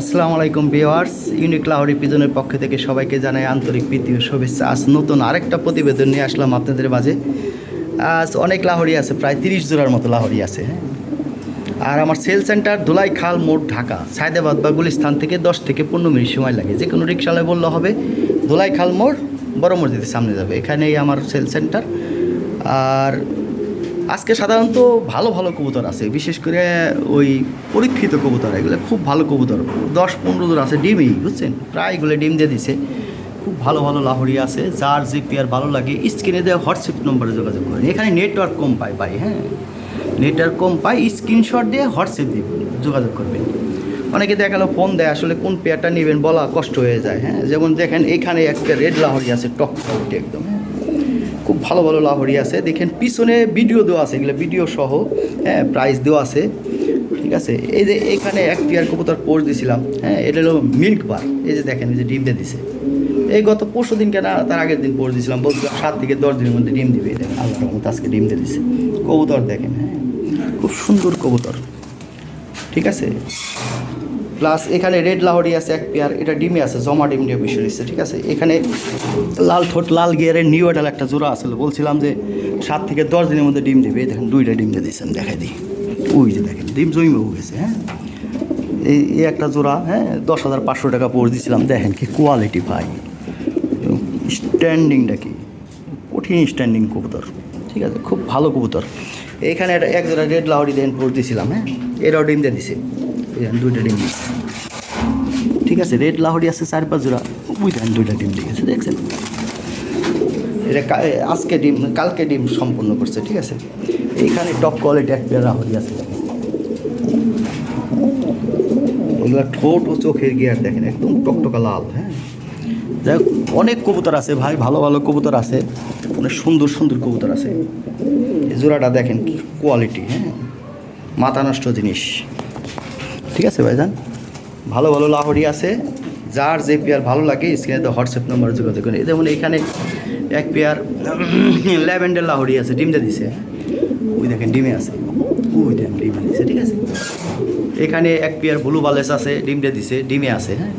আসসালামু আলাইকুম viewers unique Lahori পিজনের পক্ষ থেকে সবাইকে জানাই আন্তরিক প্রীতি ও শুভেচ্ছা। আজ নতুন আরেকটা প্রতিবেদন নিয়ে আসলাম আপনাদের মাঝে। আজ অনেক লাহরি আছে, প্রায় তিরিশ জোড়ার মতো লাহরি আছে। আর আমার সেল সেন্টার ধুলাই খাল মোড়, ঢাকা। সায়দাবাদ বা গুলিস্তান থেকে দশ থেকে পনেরো মিনিট সময় লাগে। যে কোনো রিক্সালায় বললে হবে, ধুলাই খাল মোড়, বড় মসজিদের সামনে যাবে। এখানেই আমার সেল সেন্টার। আর আজকে সাধারণত ভালো ভালো কবুতর আছে, বিশেষ করে ওই পরীক্ষিত কবুতর, এগুলো খুব ভালো কবুতর। দশ পনেরো জন আছে ডিমই, বুঝছেন? প্রায় এগুলো ডিম দিয়ে দিছে। খুব ভালো ভালো লাহরি আছে, যার যে পেয়ার ভালো লাগে, স্ক্রিনে দেওয়া হোয়াটসঅ্যাপ নম্বরে যোগাযোগ করেন। এখানে নেটওয়ার্ক কম পায় ভাই হ্যাঁ? নেটওয়ার্ক কম পায়, স্ক্রিনশট দিয়ে হোয়াটসঅ্যাপ দিয়ে যোগাযোগ করবেন। অনেকে দেখাল, ফোন দেয়, আসলে কোন পেয়ারটা নেবেন বলা কষ্ট হয়ে যায় হ্যাঁ? যেমন দেখেন, এখানে একটা রেড লাহরি আছে, টক টকটি একদম হ্যাঁ? খুব ভালো ভালো লাহরি আছে। দেখেন পিছনে ভিডিও দেওয়া আছে, এগুলো ভিডিও সহ হ্যাঁ প্রাইস দেওয়া আছে। ঠিক আছে? এই যে এখানে এক পেয়ার কবুতর পোষ দিছিলাম হ্যাঁ এটা হলো মিল্ক বার এই যে দেখেন, এই যে ডিম দিয়ে দিছে। এই গত পরশু দিন কেনা, তার আগের দিন পোষ দিয়েছিলাম বলছিলাম সাত থেকে দশ দিনের মধ্যে ডিম দিবে। এই দেখেন, আল্লাহর আজকে ডিম দিয়ে দিছে। কবুতর দেখেন হ্যাঁ খুব সুন্দর কবুতর। ঠিক আছে? প্লাস এখানে রেড লাহরি আছে, এক পেয়ার, এটা ডিমে আছে, জমা ডিম দিয়ে বিষয় দিচ্ছে ঠিক আছে? এখানে লাল ঠোঁট, লাল গিয়ারের নিউ এডাল একটা জোড়া আসলে বলছিলাম যে সাত থেকে দশ দিনের মধ্যে ডিম দেবে। দেখেন, দুইটা ডিম দিয়ে দিয়েছেন, দেখাই দিই। ওই যে দেখেন, ডিম জমিয়ে গেছে হ্যাঁ? এই একটা জোড়া হ্যাঁ দশ হাজার পাঁচশো টাকা পড়ে দিয়েছিলাম, দেখেন কি কোয়ালিটি ভাই। স্ট্যান্ডিংটা কি? কঠিন স্ট্যান্ডিং কবুতর, ঠিক আছে? খুব ভালো কবুতর। এখানে একটা, এক জোড়া রেড লাহরি দেন পড়ে দিয়েছিলাম হ্যাঁ? এরাও ডিম দিয়ে দিছে। দুইটা ডিম দিয়েছে ঠিক আছে রেড লাহরি আছে চার পাঁচ জোড়া। দেখেন দুইটা ডিম দিয়েছে দেখছেন? এটা আজকে ডিম, কালকে ডিম সম্পূর্ণ করছে, ঠিক আছে? এইখানে টপ কোয়ালিটি এক পেয়ার লাহরি আছে। ওগুলো ঠোঁট ও চোখের গিয়ার দেখেন, একদম টকটকা লাল হ্যাঁ? যাই অনেক কবুতর আছে ভাই, ভালো ভালো কবুতর আছে। অনেক সুন্দর সুন্দর কবুতর আছে। জোড়াটা দেখেন কি কোয়ালিটি হ্যাঁ? মাথা নষ্ট জিনিস। ঠিক আছে ভাইজান? ভালো ভালো লাহরি আছে। যার যে পেয়ার ভালো লাগে, স্ক্রিনে তো হোয়াটসঅ্যাপ নাম্বার যোগাযোগ করেন। যেমন এখানে এক পেয়ার ল্যাভেন্ডার লাহরি আছে ডিমটা দিছে। ওই দেখেন, ডিমে আছে। ওই দেখেন, ডিমে দিছে, ঠিক আছে? এখানে এক পেয়ার ব্লু বালেস আছে ডিমটা দিছে, ডিমে আছে হ্যাঁ?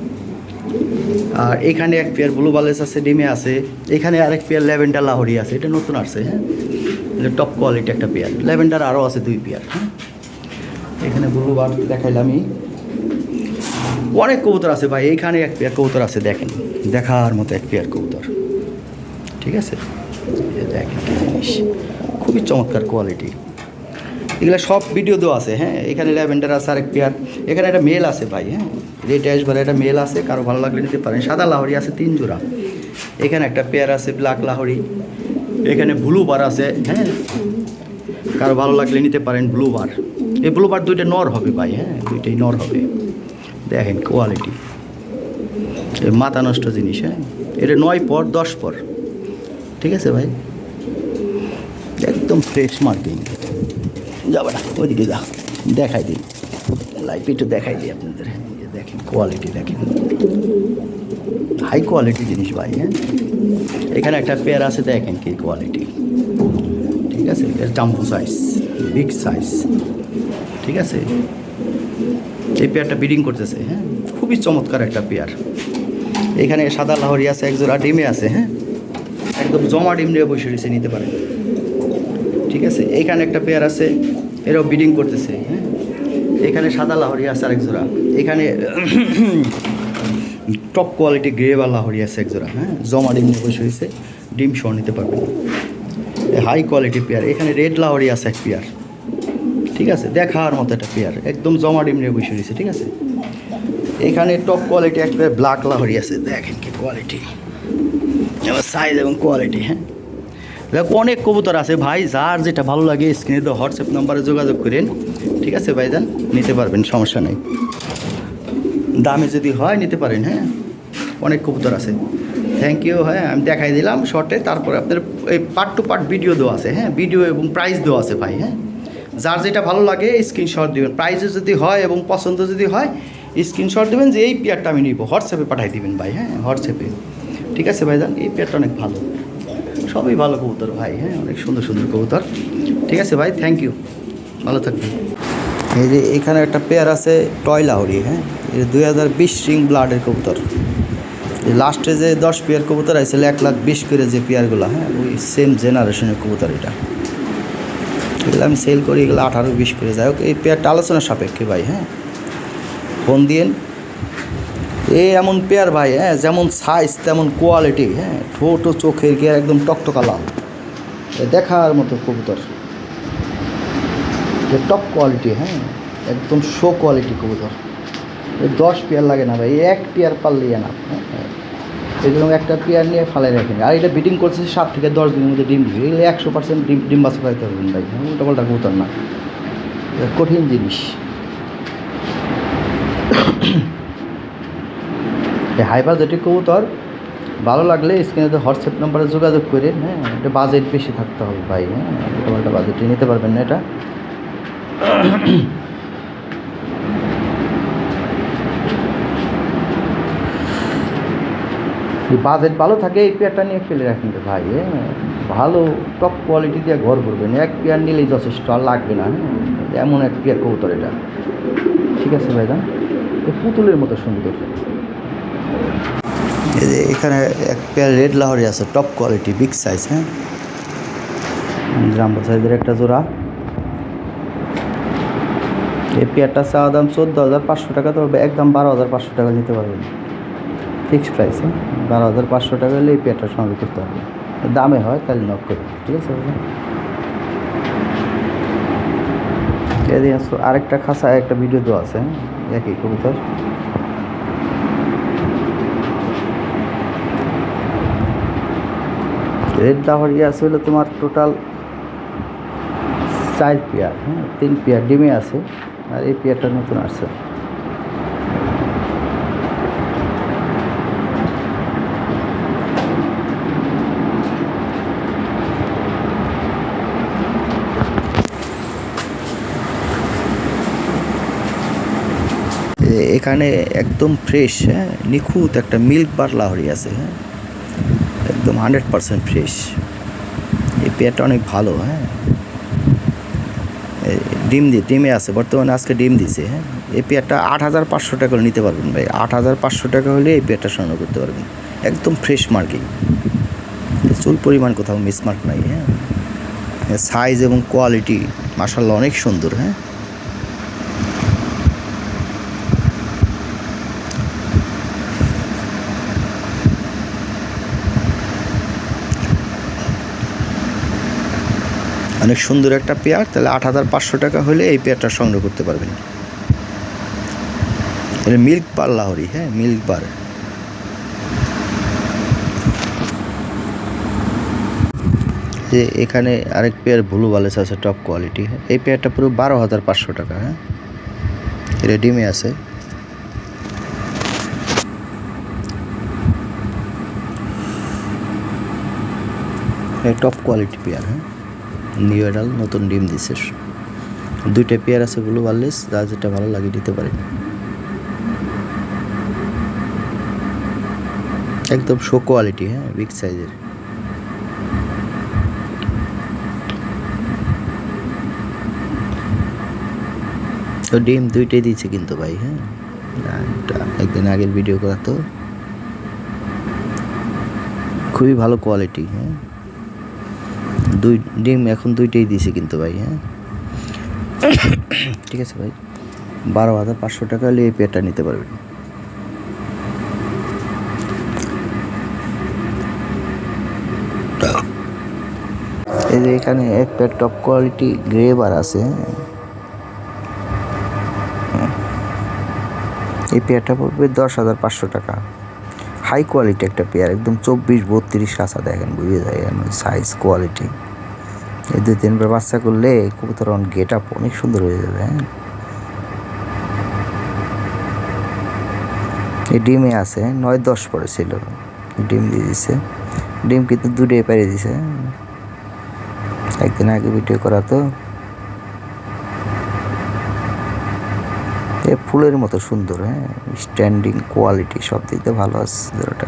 আর এখানে এক পেয়ার ব্লু বালেস আছে, ডিমে আছে। এখানে আরেক পেয়ার ল্যাভেন্ডার লাহরি আছে, এটা নতুন আসছে হ্যাঁ? টপ কোয়ালিটি একটা পেয়ার। ল্যাভেন্ডার আরও আছে দুই পেয়ার হ্যাঁ? এখানে ব্লু বার দেখাইলামই। অনেক কবুতর আছে ভাই, এইখানে এক পেয়ার কবুতর আছে, দেখেন। দেখার মতো এক পেয়ার কবুতর। ঠিক আছে? দেখেন জিনিস। খুবই চমৎকার কোয়ালিটি এগুলো সব ভিডিও দেওয়া আছে হ্যাঁ? এখানে ল্যাভেন্ডার আছে আরেক পেয়ার। এখানে একটা মেল আছে ভাই হ্যাঁ? রেড অ্যাশ বলে একটা মেল আছে, কারও ভালো লাগলে নিতে পারেন। সাদা লাহরি আছে, তিন জোড়া। এখানে একটা পেয়ার আছে ব্ল্যাক লাহরি। এখানে ব্লু বার আছে হ্যাঁ? কারও ভালো লাগলে নিতে পারেন ব্লু বার এই ব্লু বার দুইটা নর হবে ভাই হ্যাঁ দুইটাই নর হবে। দেখেন কোয়ালিটি মাথা নষ্ট জিনিস হ্যাঁ। এটা নয় পর, দশ পর। ঠিক আছে ভাই? একদম ফ্রেশ মার্কিং যাবে না, ওইদিকে যা, দেখাই দিই। লাইফ একটু দেখাই দিই আপনাদের। দেখেন কোয়ালিটি দেখেন। হাই কোয়ালিটি জিনিস ভাই হ্যাঁ। এখানে একটা পেয়ার আছে, দেখেন কি কোয়ালিটি ঠিক আছে, এটা জাম্বো সাইজ বিগ সাইজ ঠিক আছে? এই পেয়ারটা ব্রিডিং করতেছে হ্যাঁ? খুবই চমৎকার একটা পেয়ার। এখানে সাদা লাহরি আছে, এক জোড়া ডিমে আছে হ্যাঁ? একদম জমা ডিম নিয়ে বসে রয়েছে, নিতে পারেন। ঠিক আছে? এইখানে একটা পেয়ার আছে, এরাও ব্রিডিং করতেছে হ্যাঁ? এখানে সাদা লাহরি আছে আরেক জোড়া। এখানে টপ কোয়ালিটি গ্রে বা লাহরি আছে এক জোড়া হ্যাঁ? জমা ডিম নিয়ে বসে রয়েছে, ডিম সহ নিতে পারবেন। High quality pair. এখানে রেড লাহরি আছে এক পেয়ার। ঠিক আছে? দেখার মতো একটা পেয়ার একদম জমা ডিম নিয়ে বসে রয়েছে, ঠিক আছে? এখানে টপ কোয়ালিটি এক পেয়ার ব্ল্যাক লাহরি আছে। দেখেন কি কোয়ালিটি সাইজ এবং কোয়ালিটি হ্যাঁ? দেখো, অনেক কবুতর আছে ভাই, যার যেটা ভালো লাগে স্ক্রিনে তো হোয়াটসঅ্যাপ নাম্বারে যোগাযোগ করেন। ঠিক আছে ভাই ভাইজান? নিতে পারবেন, সমস্যা নেই। দামে যদি হয়, নিতে পারেন হ্যাঁ? অনেক কবুতর আছে। থ্যাংক ইউ হ্যাঁ আমি দেখাই দিলাম শর্টে তারপরে আপনাদের এই পার্ট টু পার্ট ভিডিও দেওয়া আছে হ্যাঁ? ভিডিও এবং প্রাইস দেওয়া আছে ভাই হ্যাঁ? যার যেটা ভালো লাগে স্ক্রিনশট দেবেন। প্রাইসে যদি হয় এবং পছন্দ যদি হয় স্ক্রিনশট দেবেন যে এই পেয়ারটা আমি নিব। হোয়াটসঅ্যাপে পাঠাই দিবেন ভাই হ্যাঁ হোয়াটসঅ্যাপে ঠিক আছে ভাই ভাইজান, এই পেয়ারটা অনেক ভালো। সবই ভালো কবুতর ভাই হ্যাঁ অনেক সুন্দর সুন্দর কবুতর। ঠিক আছে ভাই থ্যাংক ইউ ভালো থাকবেন। এই যে এখানে একটা পেয়ার আছে, টয় লাহরি হ্যাঁ দুই হাজার বিশ রিং ব্লাডের কবুতর। লাস্টে যে দশ পেয়ার কবুতর আইছিল এক লাখ বিশ করে যে পেয়ারগুলো হ্যাঁ ওই সেম জেনারেশনের কবুতর এটা। এগুলো আমি সেল করি, এগুলো আঠারো বিশ করে। যাই হোক, এই পেয়ারটা আলোচনা সাপেক্ষে ভাই হ্যাঁ? ফোন দিয়েন। এ এমন পেয়ার ভাই হ্যাঁ যেমন সাইজ তেমন কোয়ালিটি হ্যাঁ ঠোঁট চোখের গিয়ে একদম টকটকা লাল। দেখার মতো কবুতর। টপ কোয়ালিটি হ্যাঁ একদম শো কোয়ালিটি কবুতর। দশ পেয়ার লাগে না ভাই এক পেয়ার পারলেই না এগুলো একটা পেয়ার নিয়ে ফালাই রাখেন আর এটা বিটিং করছে সাত থেকে দশ দিনের মধ্যে ডিম দিবে। এগুলো একশো পার্সেন্ট ডিম ডিম বাসা পাইতে পারবেন ভাই। উল্টা পাল্টা কবুতর না। কঠিন জিনিস। এই হাইপারজেটিক কবুতর, ভালো লাগলে স্ক্রিনে তো হোয়াটসঅ্যাপ নাম্বারে যোগাযোগ করে হ্যাঁ এটা বাজেট বেশি থাকতে হবে ভাই হ্যাঁ একটা বাজেটে নিতে পারবেন না এটা। বাজেট ভালো থাকে এই পেয়ারটা নিয়ে ফেলে রাখেন তো ভাই হ্যাঁ ভালো টপ কোয়ালিটি দিয়ে ঘর করবেন। এক পেয়ার নিলেই যথেষ্ট আর লাগবে না হ্যাঁ? এমন এক পেয়ার কবুতর এটা। ঠিক আছে ভাইজান? এ পুতুলের মতো সুন্দর। এই এখানে এক পেয়ার রেড লাহরি আছে টপ কোয়ালিটি বিগ সাইজ হ্যাঁ? জাম্বো সাইজের একটা জোড়া। এই পেয়ারটা চাওয়া দাম চোদ্দ হাজার পাঁচশো টাকা তো একদম বারো হাজার পাঁচশো টাকা নিতে পারবেন। ফিক্সড প্রাইস বারো হাজার পাঁচশো টাকা হলে এই পেয়ারটা সঙ্গে করতে হবে। দামে হয় তাহলে নক করে ঠিক আছে আসো, আরেকটা খাসা একটা ভিডিও দেওয়া আছে? একই কবুতর। রেড লাহরিয়া আছে হলো তোমার টোটাল চার পেয়ার হ্যাঁ তিন পেয়ার ডিমে আছে আর এই পেয়ারটা নতুন আসছে এ- এখানে একদম ফ্রেশ হ্যাঁ? নিখুঁত একটা মিল্ক বার লাহরি আছে হ্যাঁ? একদম হান্ড্রেড পারসেন্ট ফ্রেশ এই পেয়ারটা অনেক ভালো হ্যাঁ? ডিম দিয়ে ডিমে আছে, বর্তমানে আজকে ডিম দিছে হ্যাঁ? এই পেয়ারটা আট হাজার পাঁচশো টাকা হলে নিতে পারবেন ভাই। আট হাজার পাঁচশো টাকা হলে এই পেয়ারটা সংগ্রহ করতে পারবেন। একদম ফ্রেশ মার্কিং চুল পরিমাণ কোথাও মিসমার্ক নাই হ্যাঁ? সাইজ এবং কোয়ালিটি মাসাল্লাহ অনেক সুন্দর হ্যাঁ? অনেক সুন্দর একটা পেয়ার, তাহলে আট হাজার পাঁচশো টাকা হলে এই পেয়ারটা সংগ্রহ করতে পারবেন। এটা মিল্ক বার লাহরি হ্যাঁ মিল্ক বার। যে এখানে আরেক পেয়ার ব্লু বালেস আছে টপ কোয়ালিটি হ্যাঁ। এই পেয়ারটা পুরো বারো হাজার পাঁচশো টাকা হ্যাঁ। এটা ডিমে আছে। টপ কোয়ালিটি পেয়ার হ্যাঁ। নিউ এডাল নতুন ডিম দিছে দুইটা পেয়ার আছে ব্লু বার্লেস যা যেটা ভালো লাগে দিতে পারে। একদম শো কোয়ালিটি হ্যাঁ বিগ সাইজের তো ডিম দুইটাই দিয়েছে কিন্তু ভাই হ্যাঁ। একদিন আগের ভিডিও করা তো। খুবই ভালো কোয়ালিটি হ্যাঁ। দুই ডিম এখন দুইটাই দিয়েছে কিন্তু ভাই হ্যাঁ? ঠিক আছে ভাই। বারো হাজার পাঁচশো টাকা হলে এই পেয়ারটা নিতে পারবেন। এই যে এখানে এক পেয়ার টপ কোয়ালিটি গ্রেবার আছে হ্যাঁ। এই পেয়ারটা পড়বে দশ হাজার পাঁচশো টাকা। হাই কোয়ালিটি একটা পেয়ার একদম চব্বিশ, বত্রিশ কাঁচা দেখেন, বুঝে যায় সাইজ কোয়ালিটি এই দুই তিনবার বাচ্চা করলে কবুতর গেট আপ অনেক সুন্দর হয়ে যাবে হ্যাঁ? এই ডিমে আছে, নয় দশ পরে ছিল। ডিম দিয়ে দিছে। ডিম কিন্তু দুটোই পেরে দিছে। একদিন আগে ভিডিও করা তো এ ফুলের মতো সুন্দর হ্যাঁ? স্ট্যান্ডিং কোয়ালিটি সব দিক দিয়ে ভালো আছে জোড়াটা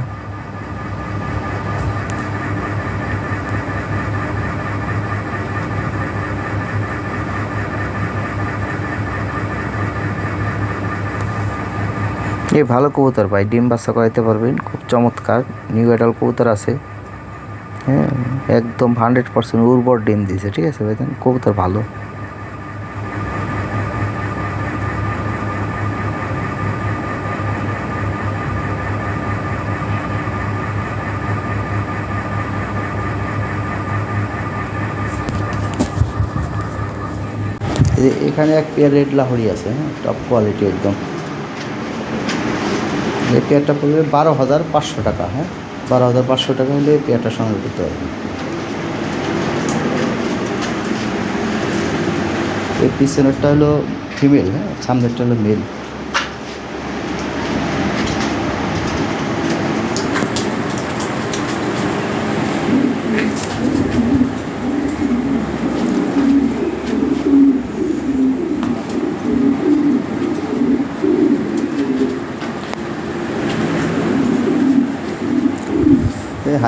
এই ভালো কবুতর ভাই, ডিম বাচ্চা করাইতে পারবেন, খুব চমৎকার নিউ এডাল কবুতর আছে। হ্যাঁ একদম হান্ড্রেড পার্সেন্ট উর্বর ডিম দিয়েছে ঠিক আছে ভাই? কবুতর ভালো। যে এখানে এক পেয়ার রেড লাহরি আছে হ্যাঁ টপ কোয়ালিটি একদম। এই পেয়ারটা পড়বে বারো হাজার পাঁচশো টাকা হ্যাঁ বারো হাজার পাঁচশো টাকা হলে এই পেয়ারটা সংগ্রহ করতে পারবেন। এই পিছনেরটা হলো ফিমেল হ্যাঁ সামনেরটা হলো মেল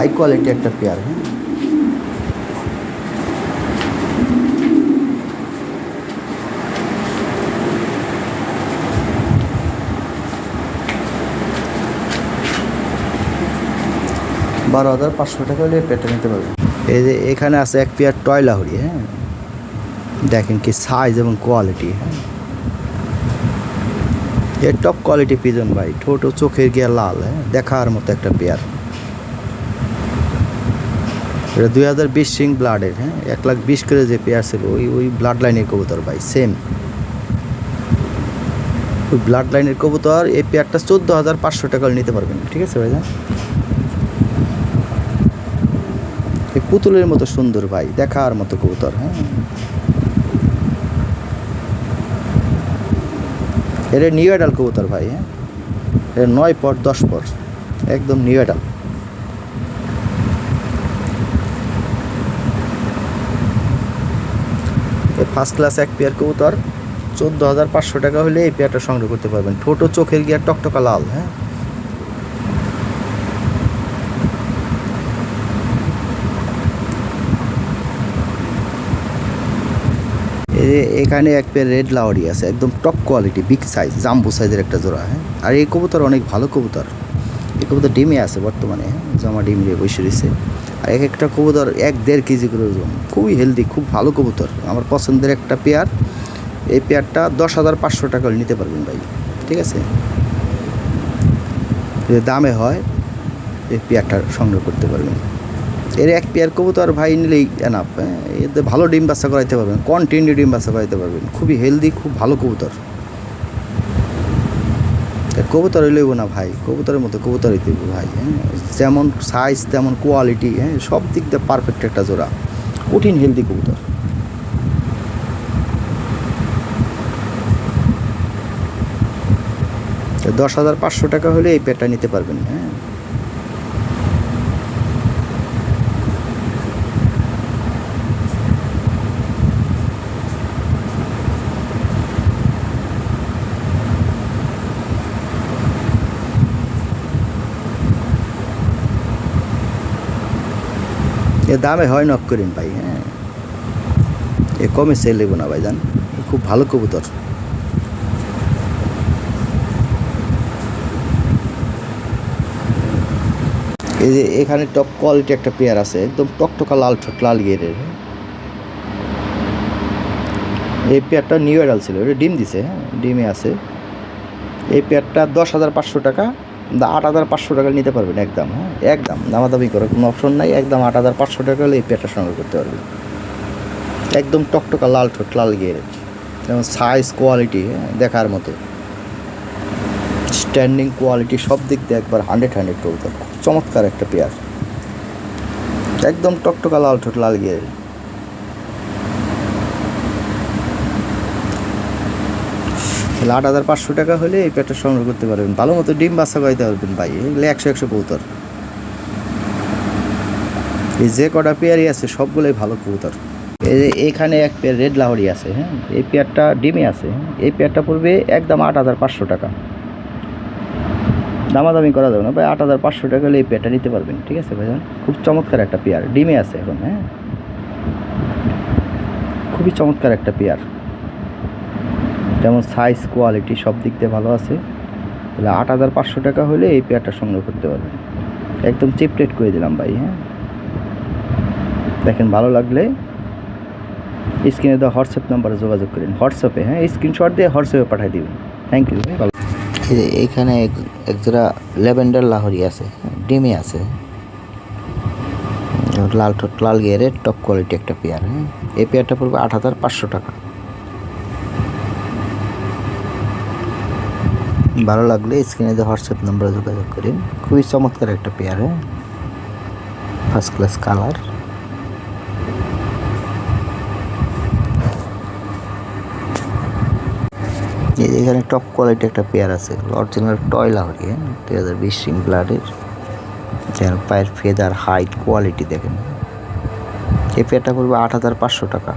হাই কোয়ালিটি একটা পেয়ার হ্যাঁ। বারো হাজার পাঁচশো টাকা হলে পেটে নিতে পারবেন। এই যে এখানে আছে এক পেয়ার টয় লাহরি হ্যাঁ। দেখেন কি সাইজ এবং কোয়ালিটি হ্যাঁ। এর টপ কোয়ালিটি পিজন ভাই, ঠোঁট চোখের গিয়া লাল হ্যাঁ। দেখার মতো একটা পেয়ার। এটা দুই হাজার বিশ সিং ব্লাডের হ্যাঁ? এক লাখ বিশ করে যে পেয়ার ছিল, ওই ওই ব্লাড লাইনের কবুতর, ভাই সেম ওই ব্লাড লাইনের কবুতর, এই পেয়ারটা চোদ্দ হাজার পাঁচশো টাকা নিতে পারবেন, ঠিক আছে ভাই এই পুতুলের মতো সুন্দর, ভাই, দেখার মতো কবুতর হ্যাঁ? এটা নিউ অ্যাডাল কবুতর, ভাই হ্যাঁ? এটা নয় পর, দশ পর, একদম নিউ অ্যাডাল ফার্স্ট ক্লাস এক পেয়ার কবুতর, চোদ্দ হাজার পাঁচশো টাকা হলে এই পেয়ারটা সংগ্রহ করতে পারবেন। ছোটো চোখের গিয়ার টকটকা লাল হ্যাঁ? এখানে এক পেয়ার রেড লাওয়ারি আছে, একদম টপ কোয়ালিটি বিগ সাইজ জাম্বু সাইজের একটা জোড়া হ্যাঁ? আর এই কবুতর অনেক ভালো কবুতর। এই কবুতর ডিমে আছে বর্তমানে, জমা ডিম দিয়ে বসে রয়েছে। আর এক একটা কবুতর এক দেড় কেজি করে ওজন। খুবই হেলদি খুব ভালো কবুতর। আমার পছন্দের একটা পেয়ার। এই পেয়ারটা দশ হাজার পাঁচশো টাকা নিতে পারবেন ভাই। ঠিক আছে? যদি দামে হয়, এই পেয়ারটা সংগ্রহ করতে পারবেন। এর এক পেয়ার কবুতর ভাই নিলেই এনাফ হ্যাঁ? এতে ভালো ডিম বাচ্চা করাইতে পারবেন কন্টিনিউ ডিম বাচ্চা করাইতে পারবেন। খুবই হেলদি খুব ভালো কবুতর। কবুতর লইব না ভাই, কবুতরের মতো কবুতরই দেবো ভাই হ্যাঁ? যেমন সাইজ তেমন কোয়ালিটি হ্যাঁ? সব দিক দিয়ে পারফেক্ট একটা জোড়া। কঠিন হেলদি কবুতর। দশ হাজার পাঁচশো টাকা হলে এই পেটটা নিতে পারবেন হ্যাঁ? এ দামে হয় নক করেন ভাই হ্যাঁ। এ কমে সেল নেব না ভাই জান খুব ভালো কবুতর। এই যে এখানে টপ কোয়ালিটি একটা পেয়ার আছে, একদম টকটকা লাল ঠোঁট লাল গিয়ারের। এই পেয়ারটা নিউ এডাল ছিল, এটা ডিম দিছে হ্যাঁ ডিমে আছে। এই পেয়ারটা দশ হাজার পাঁচশো টাকা। আট হাজার পাঁচশো টাকা নিতে পারবেন একদম হ্যাঁ একদম। দামাদামি করার কোনো অপশন নাই, একদম আট হাজার পাঁচশো টাকা হলে এই পেয়ারটা সংগ্রহ করতে পারবেন। একদম টকটকা লাল ঠোঁট লাল গিয়ারের যেমন সাইজ কোয়ালিটি হ্যাঁ দেখার মতো। স্ট্যান্ডিং কোয়ালিটি সব দিক দিয়ে একবার হান্ড্রেড হান্ড্রেড খুব চমৎকার একটা পেয়ার একদম টকটকা লাল ঠোঁট লাল গিয়ারের তাহলে আট হাজার পাঁচশো টাকা হলে এই পেটটা সংগ্রহ করতে পারবেন। ভালো মতো ডিম বাচ্চা খাইতে পারবেন ভাই। এগুলো একশো একশো কবুতর। এই যে কটা পেয়ারই আছে, সবগুলোই ভালো কবুতর। এখানে এক পেয়ার রেড লাহরি আছে হ্যাঁ? এই পেয়ারটা ডিমে আছে? এই পেয়ারটা পড়বে একদম আট হাজার পাঁচশো টাকা। দামাদামি করা যাবে না। ভাই, আট হাজার পাঁচশো টাকা হলে এই পেয়ারটা নিতে পারবেন, ঠিক আছে ভাইজান? খুব চমৎকার একটা পেয়ার। ডিমে আছে এখন হ্যাঁ? খুবই চমৎকার একটা পেয়ার। যেমন সাইজ কোয়ালিটি সব দিক দিয়ে ভালো আছে। তাহলে আট হাজার পাঁচশো টাকা হলে এই পেয়ারটা সংগ্রহ করতে পারবেন। একদম চিপ রেট করে দিলাম ভাই হ্যাঁ। দেখেন, ভালো লাগলে স্ক্রিনে দেওয়া হোয়াটসঅ্যাপ নাম্বারে যোগাযোগ করেন। হোয়াটসঅ্যাপে হ্যাঁ স্ক্রিনশট দিয়ে হোয়াটসঅ্যাপে পাঠিয়ে দিবেন। থ্যাংক ইউ ভালো এইখানে এক, একজোড়া ল্যাভেন্ডার লাহরি আছে, ডিমে আছে। লাল ঠোঁট, লাল গিয়ারের টপ কোয়ালিটি একটা পেয়ার হ্যাঁ। এই পেয়ারটা পড়বে আট হাজার পাঁচশো টাকা। ভালো লাগলে স্ক্রিনে দিয়ে হোয়াটসঅ্যাপ নাম্বারে যোগাযোগ করেন। খুবই চমৎকার একটা পেয়ার হ্যাঁ ফার্স্ট ক্লাস কালার যে এখানে টপ কোয়ালিটি একটা পেয়ার আছে। অরিজিনাল টয় লাহরি দুই হাজার বিশ সিং ব্লাডের যেন পায়ের ফেদার হাইট কোয়ালিটি দেখেন। এই পেয়ারটা পড়বে আট হাজার পাঁচশো টাকা।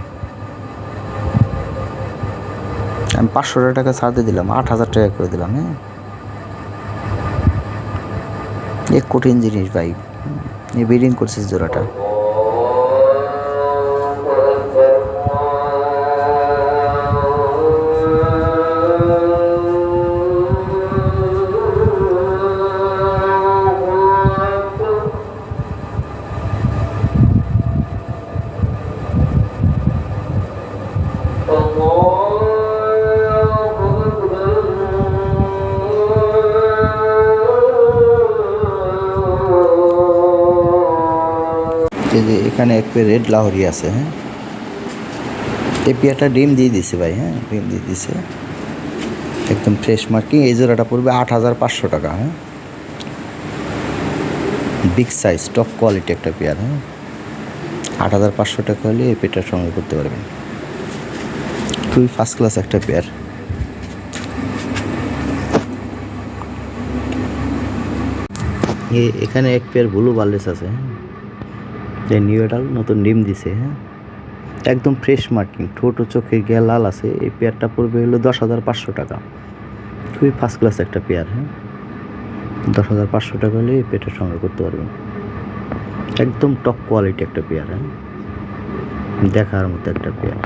আমি পাঁচশো টাকা ছাড় দিয়ে দিলাম, আট হাজার টাকা করে দিলাম হ্যাঁ? এক কঠিন জিনিস ভাই এই বিল্ডিং করছিস জোড়াটা। পেয়ার রেড লাহরি আছে হ্যাঁ? এই পেয়ারটা ডিম দিয়ে দিছে ভাই হ্যাঁ? ডিম দিয়ে দিছে। একদম ফ্রেশ মার্কিং এই জোড়াটা পড়বে আট হাজার পাঁচশো টাকা হ্যাঁ? বিগ সাইজ টপ কোয়ালিটি একটা পেয়ার হ্যাঁ? আট হাজার পাঁচশো টাকা হলে এই পেয়ারটার সঙ্গে করতে পারবেন। খুবই ফার্স্ট ক্লাস একটা পেয়ার এখানে এক পেয়ার ব্লু বার্লেস আছে হ্যাঁ? যে নিউ এডাল নতুন ডিম দিছে হ্যাঁ? একদম ফ্রেশ মার্কিং ঠোঁট ও চোখের গিয়া লাল আছে, এই পেয়ারটা পড়বে হলো দশ হাজার পাঁচশো টাকা। খুবই ফার্স্ট ক্লাস একটা পেয়ার হ্যাঁ? দশ হাজার পাঁচশো টাকা হলে এই পেয়ারটা সংগ্রহ করতে পারবেন। একদম টপ কোয়ালিটি একটা পেয়ার হ্যাঁ? দেখার মতো একটা পেয়ার।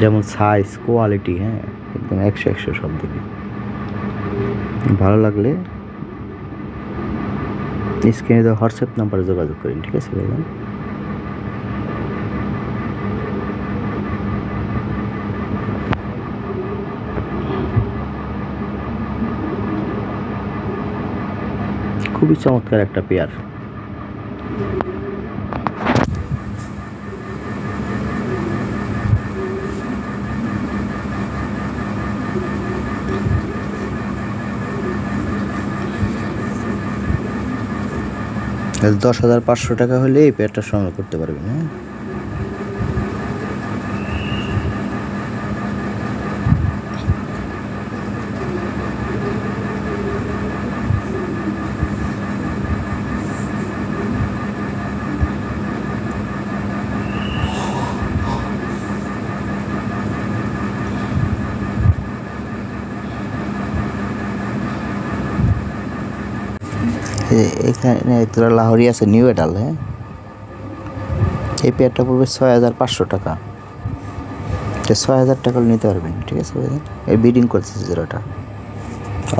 যেমন সাইজ কোয়ালিটি হ্যাঁ? একদম একশো একশো সব দিকে। ভালো লাগলে স্ক্রিনে দেওয়া হোয়াটসঅ্যাপ নাম্বারে যোগাযোগ করেন ঠিক আছে ভাইজান খুবই চমৎকার একটা পেয়ার দশ হাজার পাঁচশো টাকা হলে এই পেয়ারটা সংগ্রহ করতে পারবেন হ্যাঁ এ- এখানে তোরা লাহরি আছে, নিউ এডাল হ্যাঁ? এই পেয়ারটা পড়বে ছয় হাজার পাঁচশো টাকা। তো ছয় হাজার টাকা নিতে পারবেন, ঠিক আছে এই বিডিং করছে জোড়াটা।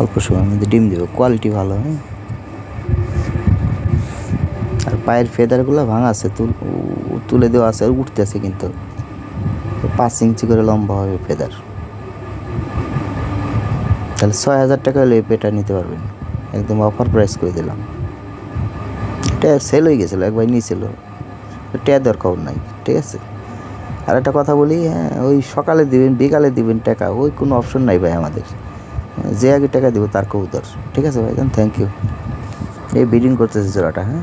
অল্প সময়ের মধ্যে ডিম দেবে কোয়ালিটি ভালো হ্যাঁ? আর পায়ের ফেদারগুলো ভাঙা আছে, তুলে দেওয়া আছে, আর উঠতে আছে কিন্তু। পাঁচ ইঞ্চি করে লম্বা হবে ফেদার তাহলে ছয় হাজার টাকা হলে এই পেটা নিতে পারবেন। একদম অফার প্রাইস করে দিলাম। এটা সেল হয়ে গেছিল, একবার নিয়েছিল। ট্যা দরকার নাই, ঠিক আছে? আর একটা কথা বলি হ্যাঁ ওই সকালে দিবেন, বিকালে দিবেন টাকা, ওই কোনো অপশন নাই ভাই আমাদের। যে আগে টাকা দিব, তার কেউ কবুতর, ঠিক আছে ভাই? থ্যাংক ইউ এই বিডিং করতেছে জোড়াটা হ্যাঁ?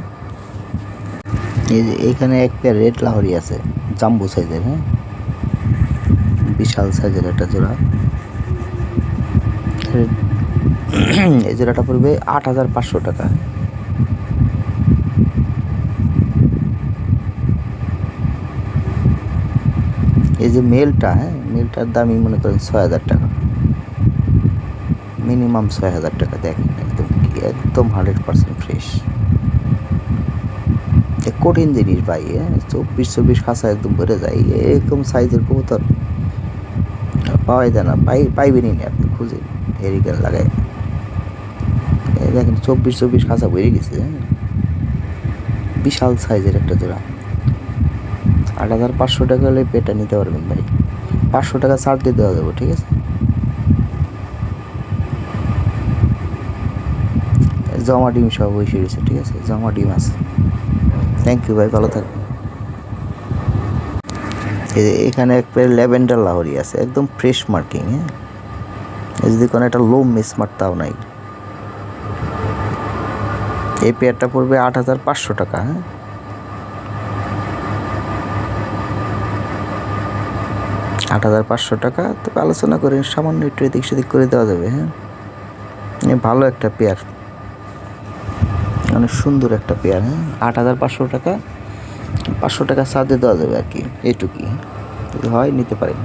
এই যে এইখানে এক পেয়ার রেড লাহরি আছে, জাম্বু সাইজের হ্যাঁ? বিশাল সাইজের একটা জোড়া। এই জোড়াটা পড়বে আট হাজার পাঁচশো টাকা। এই যে মেলটা হ্যাঁ? মেলটার দামই মনে করেন ছয় হাজার টাকা। মিনিমাম ছয় হাজার টাকা, দেখেন, একদম একদম হান্ড্রেড পার্সেন্ট ফ্রেশ কঠিন জিনিস ভাই চব্বিশ চব্বিশ খাসা একদম ভরে যায়, এরকম সাইজের কবুতর পাওয়াই যায় না, পাই, পাইবেনই না আপনি, খুঁজে হেরিকেন লাগাই দেখেন, চব্বিশ চব্বিশ খাঁচা বেরিয়ে গেছে হ্যাঁ? বিশাল সাইজের একটা জোড়া। আট হাজার পাঁচশো টাকা হলে পেটা নিতে পারবেন ভাই। পাঁচশো টাকা ছাড় দিয়ে দেওয়া যাবে, ঠিক আছে? জমা ডিম সব বসে রয়েছে, ঠিক আছে? জমা ডিম আছে। থ্যাংক ইউ ভাই, ভালো থাকবেন। এখানে এক পেয়ার ল্যাভেন্ডার লাহরি আছে, একদম ফ্রেশ মার্কিং হ্যাঁ? যদি কোনো একটা লো মিস মারতাও নাই। এই পেয়ারটা পড়বে আট হাজার পাঁচশো টাকা হ্যাঁ? আট হাজার পাঁচশো টাকা, তবে আলোচনা করে সামান্য একটু এদিক সেদিক করে দেওয়া যাবে হ্যাঁ? ভালো একটা পেয়ার অনেক সুন্দর একটা পেয়ার হ্যাঁ? আট হাজার পাঁচশো টাকা পাঁচশো টাকা সাথে দেওয়া যাবে আর কি, এটুকুই, যদি হয় নিতে পারেন।